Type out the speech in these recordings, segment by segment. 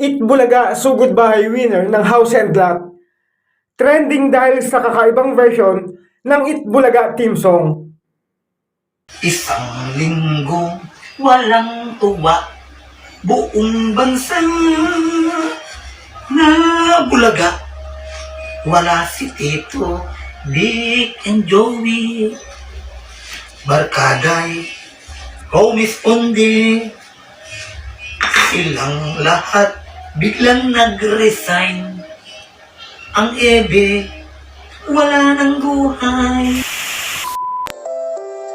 Itbulaga Sugod Bahay winner ng House and Lot. Trending dahil sa kakaibang version ng Itbulaga team song. Isang linggo, walang tuwa, buong bansa na bulaga. Wala si Tito, Dick and Joey, Barkaday, Homies Undi, silang lahat biglang nag-resign. Ang ebe, wala ng buhay.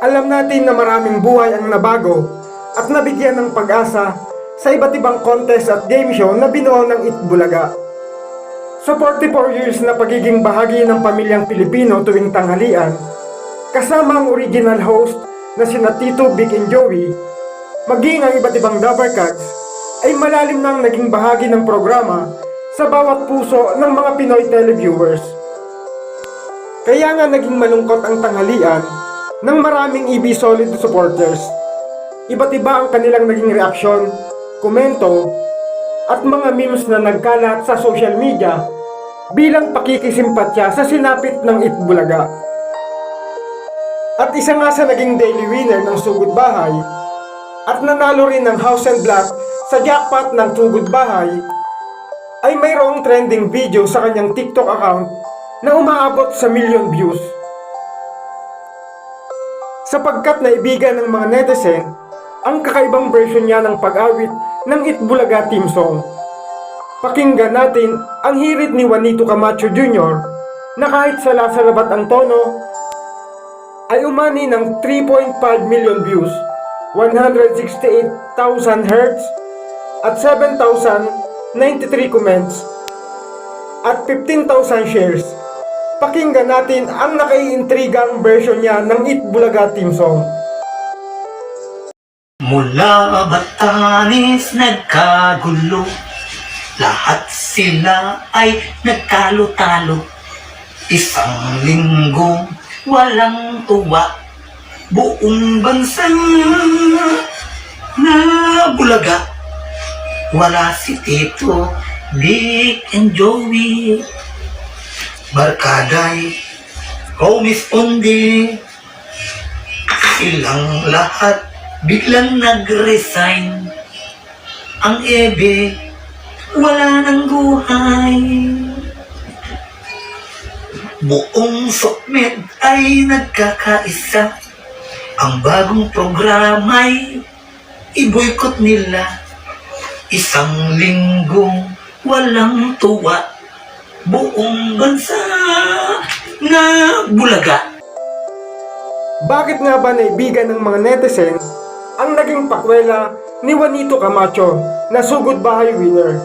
Alam natin na maraming buhay ang nabago at nabigyan ng pag-asa sa iba't ibang contest at game show na binuo ng Itbulaga. Sa 44 years na pagiging bahagi ng pamilyang Pilipino tuwing tanghalian, kasama ang original host na sina Tito, Vic and Joey, maging ang iba't ibang Dabber Cats, ay malalim nang naging bahagi ng programa sa bawat puso ng mga Pinoy televiewers. Kaya nga naging malungkot ang tanghalian ng maraming EB Solid supporters. Iba't iba ang kanilang naging reaksyon, komento, at mga memes na nagkalat sa social media bilang pakikisimpatya sa sinapit ng Itbulaga. At isa nga sa naging daily winner ng Sugod Bahay at nanalo rin ng House and Black sa jackpot ng Sugod Bahay ay mayroong trending video sa kanyang TikTok account na umaabot sa million views sapagkat naibigan ng mga netizen ang kakaibang version niya ng pag-awit ng Itbulaga team song. Pakinggan natin ang hirit ni Juanito Camacho Jr. na kahit salasalabat ang tono ay umani ng 3.5 million views, 168,000 hertz at 7,093 comments at 15,000 shares. Pakinggan natin ang nakaiintrigang version niya ng Itbulaga team song. Mula Batanes nagkagulo Lahat sila ay nagkalo-talo Isang linggo walang tuwa Buong bansa na bulaga Wala si Tito, Dick and Joey Barkaday, Homies Undi Silang lahat biglang nag-resign. Ang ebe, wala ng buhay. Buong sokmed ay nagkakaisa. Ang bagong programa'y iboykot nila. Isang linggong walang tuwa. Buong bansa na bulaga. Bakit nga ba naibigan ng mga netizen ang naging pakwela ni Juanito Camacho na sugod bahay winner?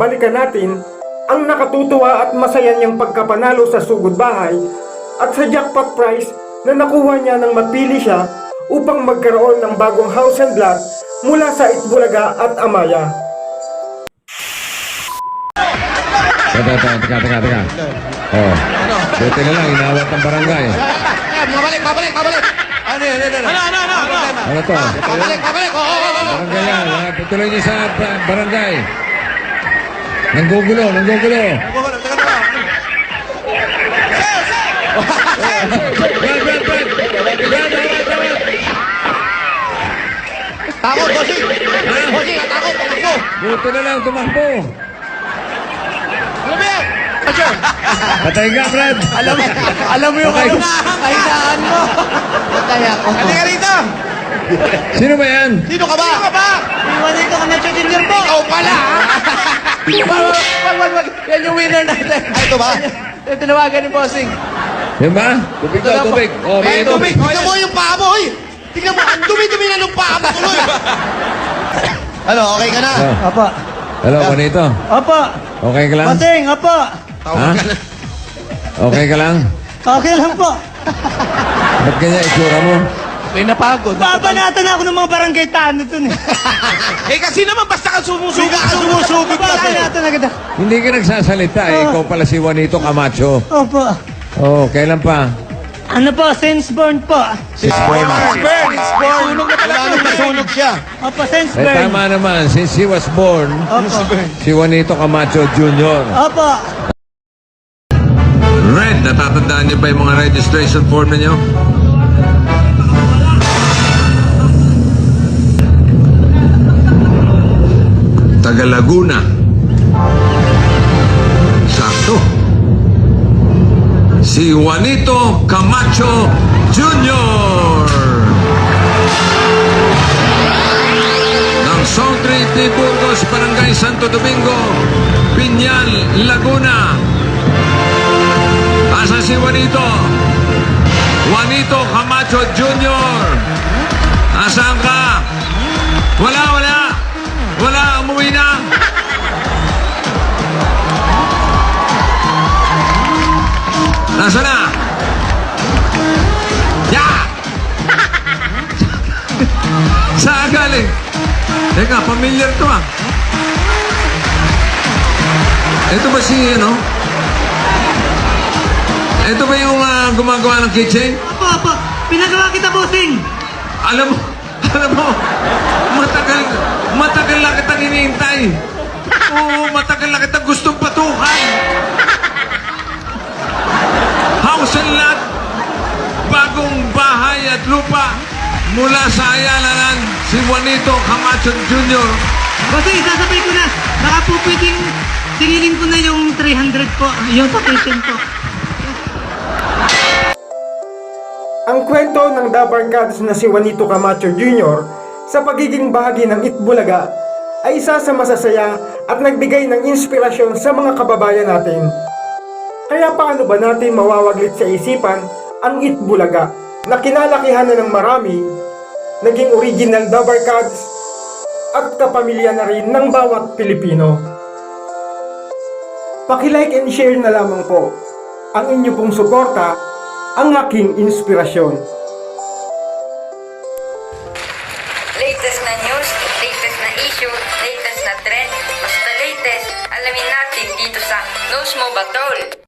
Balikan natin ang nakatutuwa at masaya niyang pagkapanalo sa sugod bahay at sa jackpot prize na nakuha niya nang mapili siya upang magkaroon ng bagong house and lot mula sa Itbulaga at Amaya. Teka, teka, teka, teka, teka. Oh. Buti na lang, inawat ng barangay. Babalik, babalik, babalik. Ano yun, ano? Ano, ano, ano, ano? Ano to? Babalik, babalik. Oo, oo, oo. Barangay yan. ah, Patuloy niyo sa ba- barangay. Nanggugulo, nanggugulo. Teka, teka, teka. Brad, Brad. Brad, Takot, bossing. Bossing, takot, takot. Buti na lang, tumakbo. Ano ba yan? Roger. Patay ka, Brad. Alam mo, alam mo yung Okay. ano, kahinaan mo. Patay ako. Halika rito. Sino ba yan? Sino ka ba? Sino ka ba? Iwan dito ka na siya dinner mo. Ikaw pala, ha? Wag, wag, wag, wag. Yan yung winner natin. Ay, ito ba? Yung tinawagan ni Bossing. Yan ba? Tubig daw, tubig. Oh, Ay, may tubig. Tignan mo yung paa mo, oy. Tignan mo, ang dumi-dumi na ng paa mo, tuloy. ano, okay ka na? Oh. Apa. Hello, Juanito. Apa. Okay ka lang? Pating, apa. Ha? Okay ka lang? Okay lang po. Ba't ganyan itsura mo? May napagod. Babanatan ako ng mga barangay tano dun eh. Eh kasi naman basta ka sumusugod. Basta ka sumusugod Babanatan agad. Hindi ka nagsasalita eh. Ikaw pala si Juanito Camacho. Opo. Oh, kailan pa? Ano po, since born po. Sis Born. Burn! Sunog na pala. Wala nang nasunog siya. Opo, since Eh, born. tama naman. Since he was born, Opo. si Juanito Camacho Jr. Opo. Red, natatandaan niyo ba yung mga registration form ninyo? Taga Laguna. Sakto. Si Juanito Camacho Jr. ng Song Street ni Burgos, Barangay Santo Domingo, Piñal, Laguna. Asa si Juanito? Juanito Camacho Jr. Nasaan ka? Wala. Wala, Nasaan na? Ya! Saan galing? Teka, familiar to ah. Ito ba si, ano? Ito ba yung ah, gumagawa ng kitchen? Opo, opo. Pinagawa kita, bossing. Alam mo, alam mo, matagal, matagal lang kitang hinihintay. Oo, matagal lang kitang gustong patukan. Bagong bahay at lupa mula sa Ayalanan, si Juanito Camacho Jr. Bossing, sasabay ko na. Baka po pwedeng singilin ko na yung 300 po. Yung kitchen po. Ang kwento ng The Barkads na si Juanito Camacho Jr. sa pagiging bahagi ng Itbulaga ay isa sa masasaya at nagbigay ng inspirasyon sa mga kababayan natin. Kaya paano ba natin mawawaglit sa isipan ang Itbulaga na kinalakihan na ng marami, naging original Barkads at kapamilya na rin ng bawat Pilipino. Pakilike and share na lamang po. Ang inyo pong suporta, ang aking inspirasyon. Latest na news, latest na issue, latest na trend, basta latest, alamin natin dito sa Knows Mo Ba Tol?